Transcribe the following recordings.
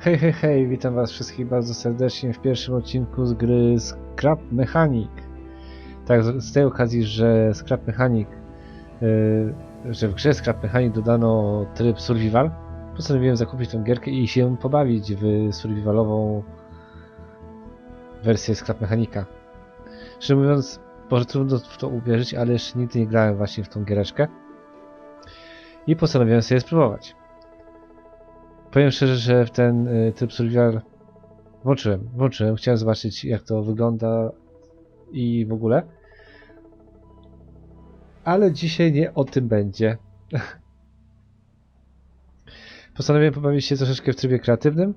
Hej, hej, hej, witam was wszystkich bardzo serdecznie w pierwszym odcinku z gry Scrap Mechanic. Tak, z tej okazji, że Scrap Mechanic, yy, że w grze Scrap Mechanic dodano tryb survival, postanowiłem zakupić tę gierkę i się pobawić w survivalową wersję Scrap Mechanika. Szczerze mówiąc, może trudno w to uwierzyć, ale jeszcze nigdy nie grałem właśnie w tą giereczkę. I postanowiłem sobie spróbować. Powiem szczerze, że w ten y, tryb survival włączyłem, włączyłem, chciałem zobaczyć jak to wygląda i w ogóle. Ale dzisiaj nie o tym będzie. Postanowiłem pobawić się troszeczkę w trybie kreatywnym,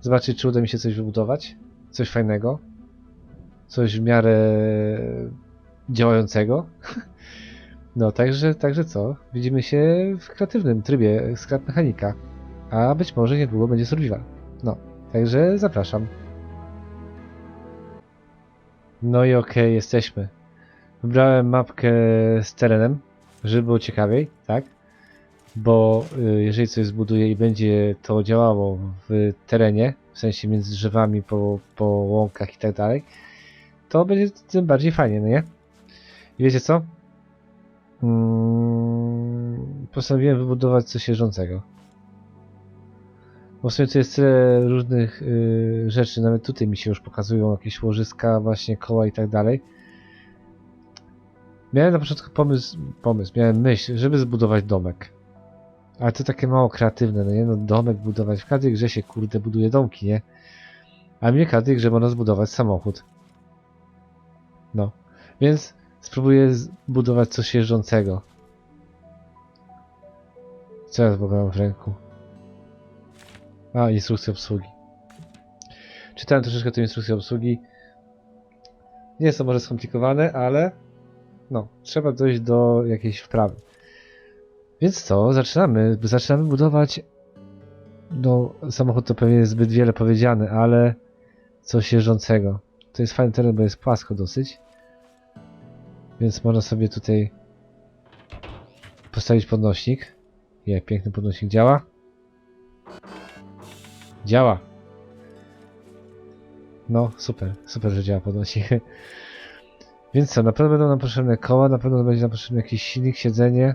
zobaczyć czy uda mi się coś wybudować, coś fajnego, coś w miarę działającego. No, także, także co? Widzimy się w kreatywnym trybie Scrap Mechanika. A być może niedługo będzie survival. No, także zapraszam. No i okej, jesteśmy. Wybrałem mapkę z terenem, żeby było ciekawiej, tak? Bo y, jeżeli coś zbuduję i będzie to działało w terenie, w sensie między drzewami, po, po łąkach i tak dalej, to będzie tym bardziej fajnie, no nie? I wiecie co? Mm, postanowiłem wybudować coś jeżdżącego. To jest tyle różnych y, rzeczy, nawet tutaj mi się już pokazują jakieś łożyska, właśnie koła i tak dalej. Miałem na początku pomysł, pomysł, miałem myśl, żeby zbudować domek. Ale to takie mało kreatywne, no nie? No domek budować, w każdej grze się kurde buduje domki, nie? A mnie w każdej grze można zbudować samochód. No. Więc spróbuję zbudować coś jeżdżącego. Co ja mam w ręku? A, instrukcja obsługi. Czytałem troszeczkę tę instrukcję obsługi. Nie jest to może skomplikowane, ale no, trzeba dojść do jakiejś wprawy. Więc co, zaczynamy. Zaczynamy budować. No, samochód to pewnie jest zbyt wiele powiedziane, ale coś jeżdżącego. To jest fajny teren, bo jest płasko dosyć. Więc można sobie tutaj postawić podnośnik. Nie, piękny podnośnik działa. Działa. No, super, super, że działa podnośnik. Więc co, na pewno będą nam potrzebne koła, na pewno będzie nam potrzebny jakiś silnik, siedzenie.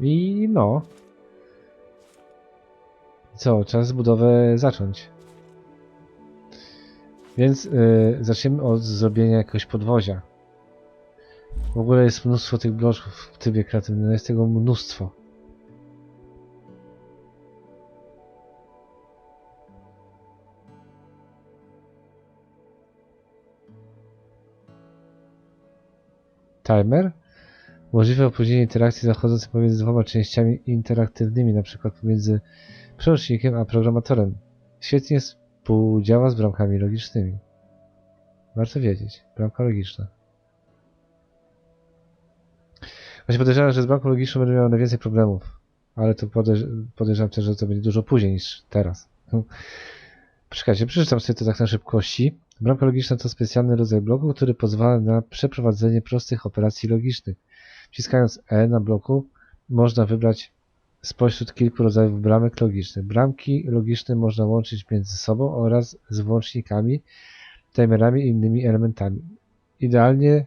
I no. Co, czas budowę zacząć. Więc yy, zaczniemy od zrobienia jakiegoś podwozia. W ogóle jest mnóstwo tych bloczków w trybie kreatywnym, jest tego mnóstwo. Timer. Możliwe opóźnienie interakcji zachodzącej pomiędzy dwoma częściami interaktywnymi, np. pomiędzy przełącznikiem a programatorem. Świetnie współdziała z bramkami logicznymi. Warto wiedzieć. Bramka logiczna. Właśnie podejrzewam, że z bramką logiczną będę miał najwięcej problemów. Ale to podejrz podejrzewam też, że to będzie dużo później niż teraz. Poczekajcie, przeczytam sobie to tak na szybkości. Bramka logiczna to specjalny rodzaj bloku, który pozwala na przeprowadzenie prostych operacji logicznych. Wciskając E na bloku można wybrać spośród kilku rodzajów bramek logicznych. Bramki logiczne można łączyć między sobą oraz z włącznikami, timerami i innymi elementami. Idealnie,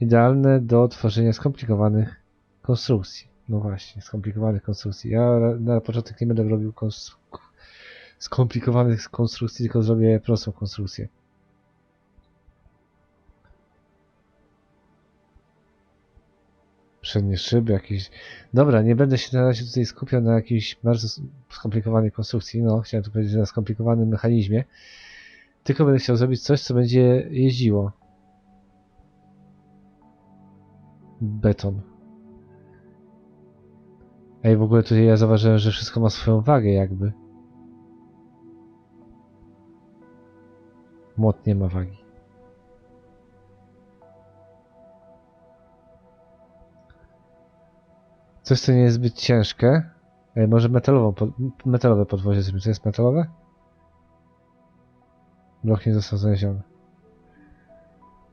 idealne do tworzenia skomplikowanych konstrukcji. No właśnie, skomplikowanych konstrukcji. Ja na początek nie będę robił konstru skomplikowanych konstrukcji, tylko zrobię prostą konstrukcję. Przednie szyby, jakieś... Dobra, nie będę się na razie tutaj skupiał na jakiejś bardzo skomplikowanej konstrukcji, no, chciałem tu powiedzieć na skomplikowanym mechanizmie, tylko będę chciał zrobić coś, co będzie jeździło. Beton. Ej, w ogóle tutaj ja zauważyłem, że wszystko ma swoją wagę jakby. Młot nie ma wagi. Coś, co nie jest zbyt ciężkie. Ej, może metalową, metalowe podwozie zrobimy. To jest metalowe? Blok nie został znaleziony.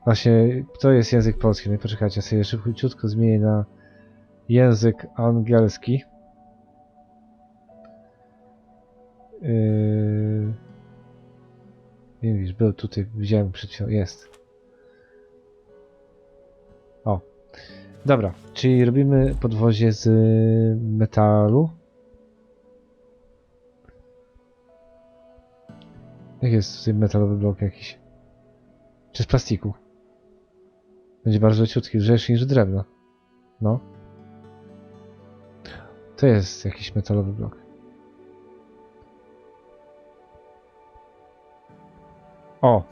Właśnie, to jest język polski. No i poczekajcie, ja sobie szybciutko zmienię na język angielski. Yy... Nie widzisz, był tutaj, widziałem przed chwilą, jest. O. Dobra, czyli robimy podwozie z metalu. Jak jest tutaj metalowy blok jakiś? Czy z plastiku? Będzie bardzo ciutki, lżejszy niż drewno. No. To jest jakiś metalowy blok. O!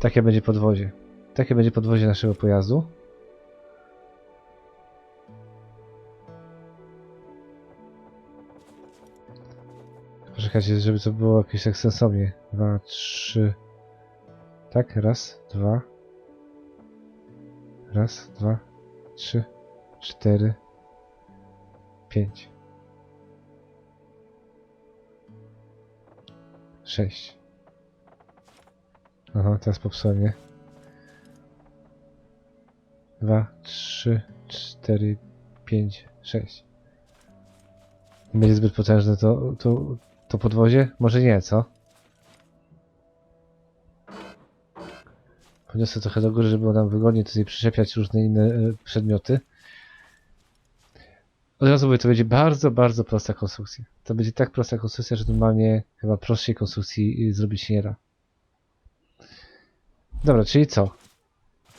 Takie będzie podwozie. Takie będzie podwozie naszego pojazdu. Poczekajcie, żeby to było jakieś tak sensownie. Dwa, trzy. Tak, raz, dwa. Raz, dwa, trzy, cztery, pięć. Sześć. Aha, teraz popsułem? Dwa, trzy, cztery, pięć, sześć. Nie będzie zbyt potężne to, to, to podwozie? Może nie, co? Podniosę trochę do góry, żeby nam wygodnie tutaj przyczepiać różne inne e, przedmioty. Od razu mówię, to będzie bardzo, bardzo prosta konstrukcja. To będzie tak prosta konstrukcja, że normalnie chyba prostszej konstrukcji y, zrobić nie da. Dobra, czyli co?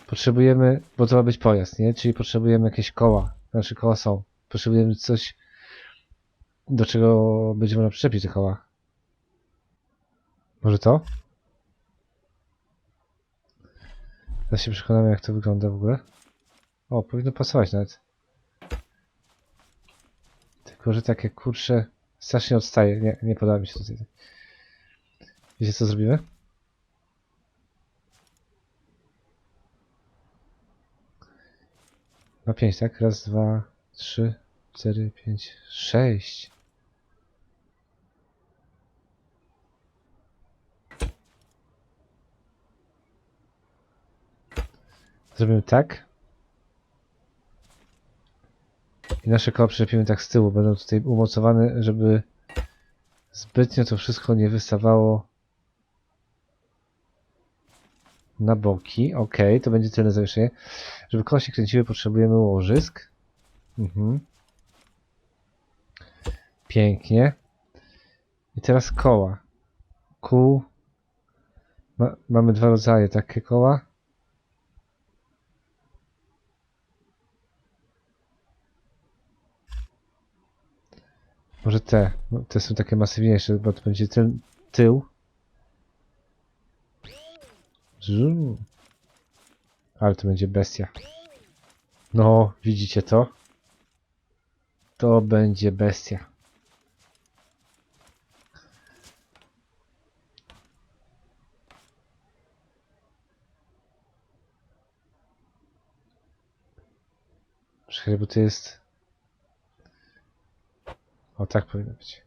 Potrzebujemy, bo to ma być pojazd, nie? Czyli potrzebujemy jakieś koła. Znaczy koła są. Potrzebujemy coś, do czego będzie można przyczepić te koła. Może to? Teraz się przekonamy, jak to wygląda w ogóle. O, powinno pasować nawet. Tylko, że takie kurcze strasznie odstaje. Nie, nie podoba mi się tutaj. Wiecie, co zrobimy? Na pięć, tak? Raz, dwa, trzy, cztery, pięć, sześć. Zrobimy tak. I nasze koła przyczepimy tak z tyłu. Będą tutaj umocowane, żeby zbytnio to wszystko nie wystawało na boki. Ok, to będzie tylne zawieszenie. Żeby koła się kręciły, potrzebujemy łożysk. Mhm. Pięknie. I teraz koła. Kół. Ma, mamy dwa rodzaje takie koła. Może te. No, te są takie masywniejsze, bo to będzie tył. tył. Ale to będzie bestia. No, widzicie to? To będzie bestia. Czekaj, bo to jest... O, tak powinno być.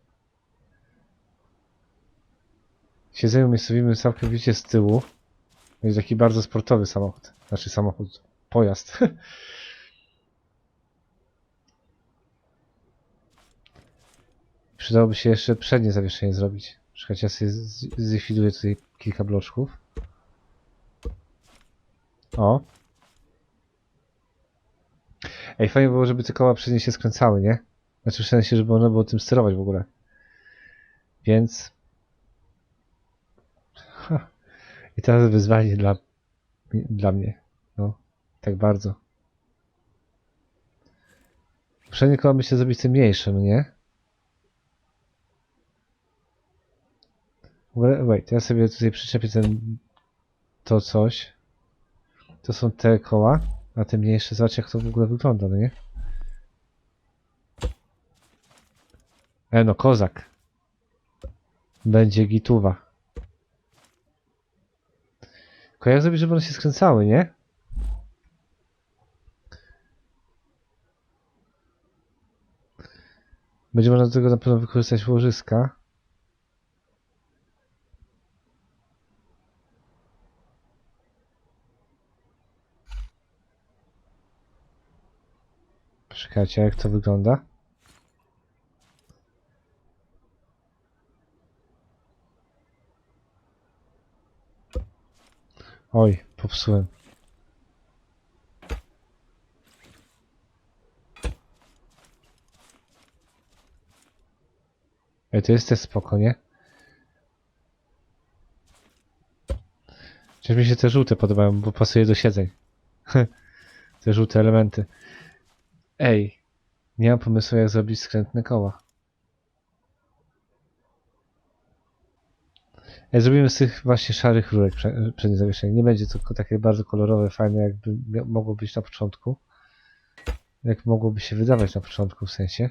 Siedzenie umiejscowimy całkowicie z tyłu. Jest taki bardzo sportowy samochód. Znaczy samochód, pojazd. Przydałoby się jeszcze przednie zawieszenie zrobić. Czekajcie, ja sobie zlikwiduję tutaj kilka bloczków. O. Ej, fajnie było, żeby te koła przednie się skręcały, nie? Znaczy w sensie, żeby one było tym sterować w ogóle. Więc... I teraz wyzwanie dla, dla mnie. No, tak bardzo. Przednie koła by się zrobić tym mniejszym, nie? Wait, ja sobie tutaj przyczepię ten, to coś. To są te koła, a te mniejsze, zobacz jak to w ogóle wygląda, no nie? E no, kozak. Będzie gituwa. Jak zrobić, żeby one się skręcały, nie? Będzie można do tego na pewno wykorzystać łożyska. Czekajcie, jak to wygląda? Oj, popsułem. Ej, to jest też spoko, nie? Chociaż mi się te żółte podobają, bo pasuje do siedzeń. te żółte elementy. Ej, nie mam pomysłu jak zrobić skrętne koła. Zrobimy z tych właśnie szarych rurek prze- przednie zawieszenie. Nie będzie to takie bardzo kolorowe, fajne, jakby mogło być na początku. Jak mogłoby się wydawać na początku, w sensie.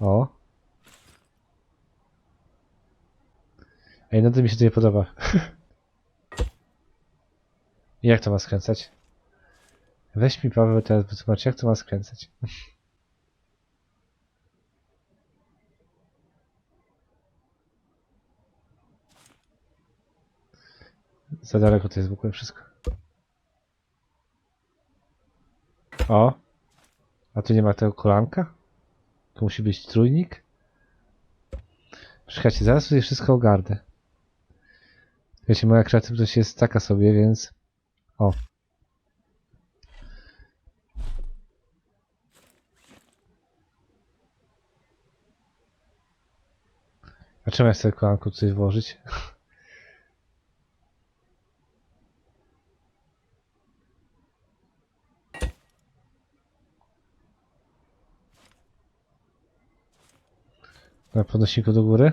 O. Ej, nadal mi się to nie podoba. Jak to ma skręcać? Weź mi Paweł teraz wytłumacz, jak to ma skręcać. Za daleko to jest w ogóle wszystko. O! A tu nie ma tego kolanka? Tu musi być trójnik? Czekajcie, zaraz tutaj wszystko ogarnę. Wiecie, moja kreatywność jest taka sobie, więc... O. A czemu ja chcę kolanku tutaj włożyć? Na podnośniku do góry?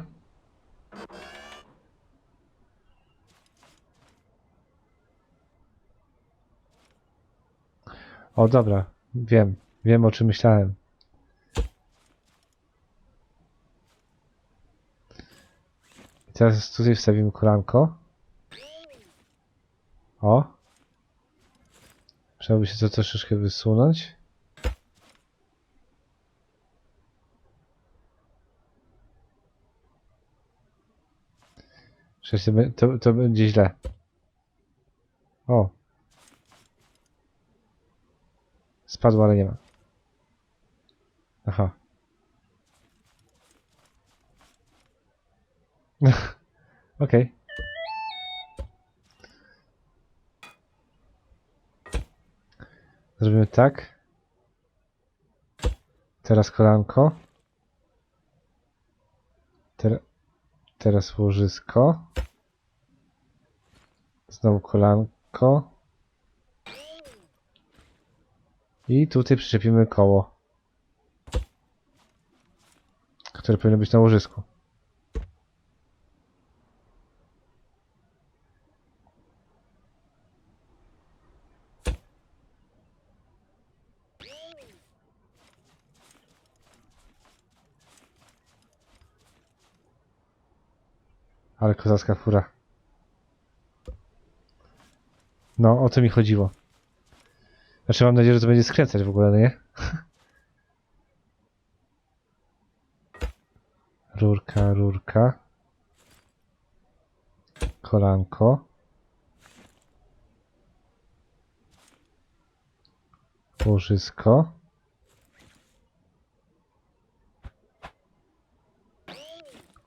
O, dobra. Wiem. Wiem, o czym myślałem. I teraz tutaj wstawimy kolanko. O. Trzeba by się to troszeczkę wysunąć. Przecież to, to, będzie źle. O. Spadło, ale nie ma. Aha. Okej. Zrobimy tak. Teraz kolanko. Ter teraz łożysko. Znowu kolanko. I tutaj przyczepimy koło. Które powinno być na łożysku. Ale kozacka fura. No, o to mi chodziło. Znaczy mam nadzieję, że to będzie skręcać w ogóle, no nie? Rurka, rurka. Kolanko. Łożysko.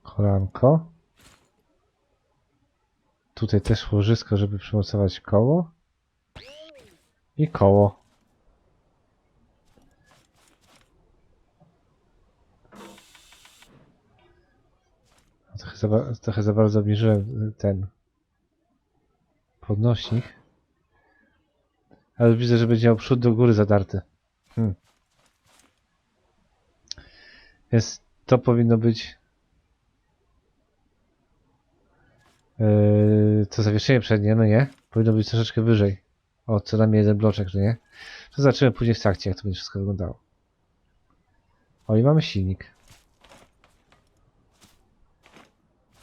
Kolanko. Tutaj też łożysko, żeby przymocować koło. I koło. Trochę za, trochę za bardzo obniżyłem y, ten podnośnik. Ale widzę, że będzie miał przód do góry zadarty. Hmm. Więc to powinno być yy, to zawieszenie przednie, no nie? Powinno być troszeczkę wyżej. O, co najmniej jeden bloczek, że nie? To zobaczymy później w trakcie, jak to będzie wszystko wyglądało. O, i mamy silnik.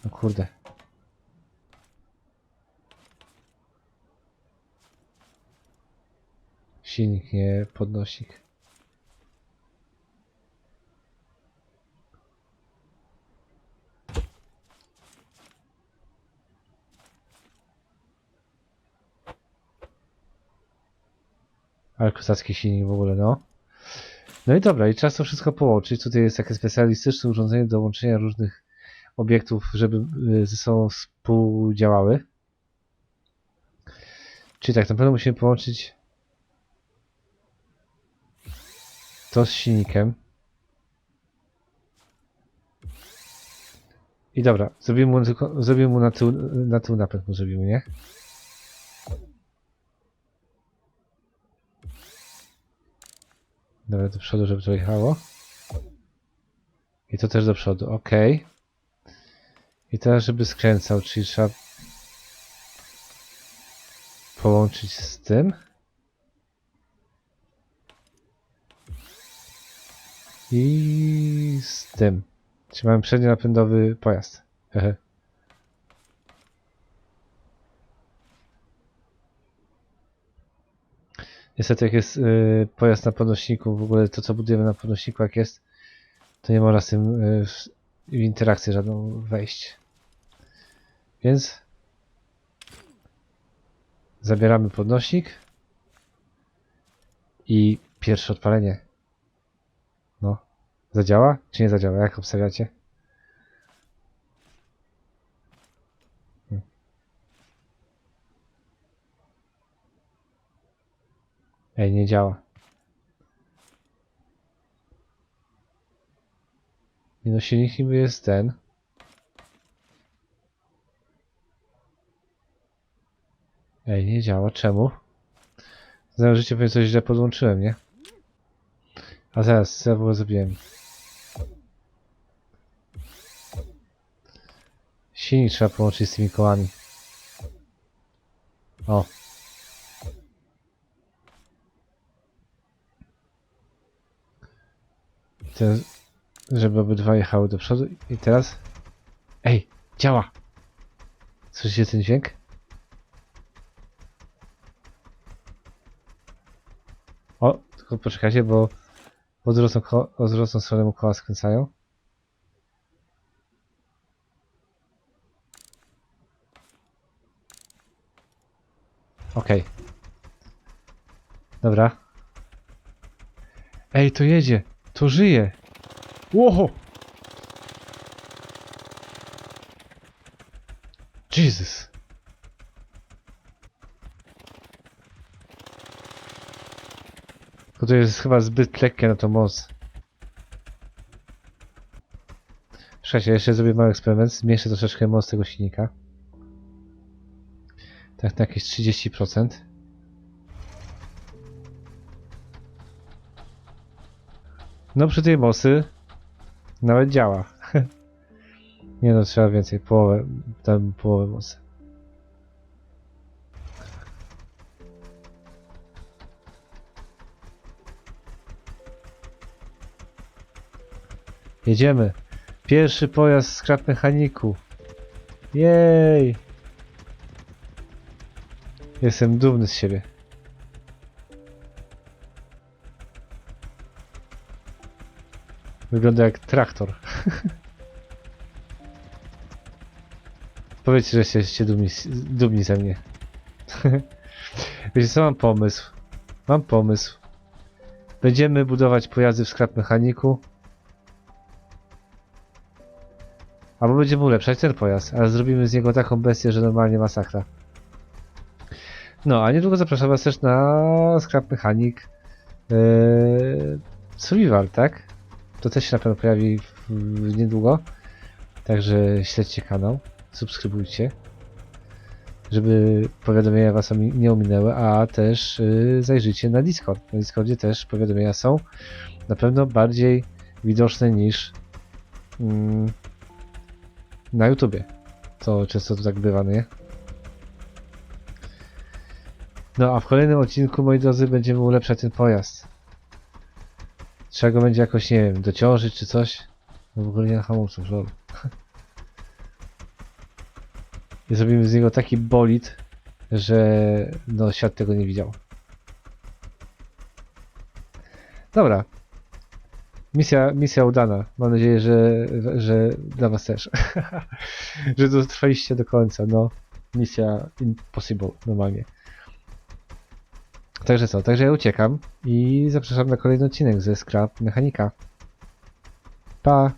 No kurde. Silnik, nie podnosik. Ale kozacki silnik w ogóle, no. No i dobra, i trzeba to wszystko połączyć. Tutaj jest takie specjalistyczne urządzenie do łączenia różnych obiektów, żeby y, ze sobą współdziałały. Czyli tak, na pewno musimy połączyć to z silnikiem. I dobra, zrobimy mu, zrobimy mu na tył, na tył napęd mu zrobimy, nie? Dobra, do przodu, żeby to jechało. I to też do przodu, ok. I teraz, żeby skręcał, czyli trzeba połączyć z tym. I z tym. Czyli mamy przednionapędowy pojazd. Hehe. Niestety jak jest y, pojazd na podnośniku, w ogóle to co budujemy na podnośniku jak jest, to nie można z tym y, w, w interakcję żadną wejść. Więc zabieramy podnośnik i pierwsze odpalenie. No, zadziała czy nie zadziała? Jak obstawiacie? Ej, nie działa. Nie no, silnik niby jest ten. Ej, nie działa. Czemu? Znając życie pewnie coś źle podłączyłem, nie? A zaraz, co ja w ogóle zrobiłem? Silnik trzeba połączyć z tymi kołami. O. Teraz, żeby obydwa jechały do przodu. I teraz... Ej, działa! Słyszycie ten dźwięk? O, tylko poczekajcie, bo odwrotną, odwrotną stronę mu koła skręcają. Okej. Dobra. Ej, to jedzie. To żyje. Łoho! Jesus. To jest chyba zbyt lekkie na tą moc. Słuchajcie, jeszcze zrobię mały eksperyment. Zmniejszę troszeczkę moc tego silnika. Tak na jakieś 30%. No przy tej mocy nawet działa. Nie no, trzeba więcej, połowę, tam połowę mocy. Jedziemy. Pierwszy pojazd z skrap mechaniku. Jej! Jestem dumny z siebie. Wygląda jak traktor. Powiedzcie, że jesteście dumni, dumni ze mnie. Wiecie co, mam pomysł. Mam pomysł. Będziemy budować pojazdy w skrap mechaniku. Albo będziemy ulepszać ten pojazd, ale zrobimy z niego taką bestię, że normalnie masakra. No, a niedługo zapraszam was też na Scrap Mechanic yy, Survival, tak? To też się na pewno pojawi w, w niedługo. Także śledźcie kanał, subskrybujcie, żeby powiadomienia was nie ominęły, a też yy, zajrzyjcie na Discord. Na Discordzie też powiadomienia są na pewno bardziej widoczne niż mm, na YouTubie. To często to tak bywa, nie? No a w kolejnym odcinku, moi drodzy, będziemy ulepszać ten pojazd. Trzeba go będzie jakoś, nie wiem, dociążyć czy coś. No w ogóle nie na hamulców, lol. I zrobimy z niego taki bolid, że no świat tego nie widział. Dobra. Misja, misja udana. Mam nadzieję, że, że dla was też. że dotrwaliście do końca. No, misja impossible normalnie. Także co, także ja uciekam i zapraszam na kolejny odcinek ze Scrap Mechanika. Pa!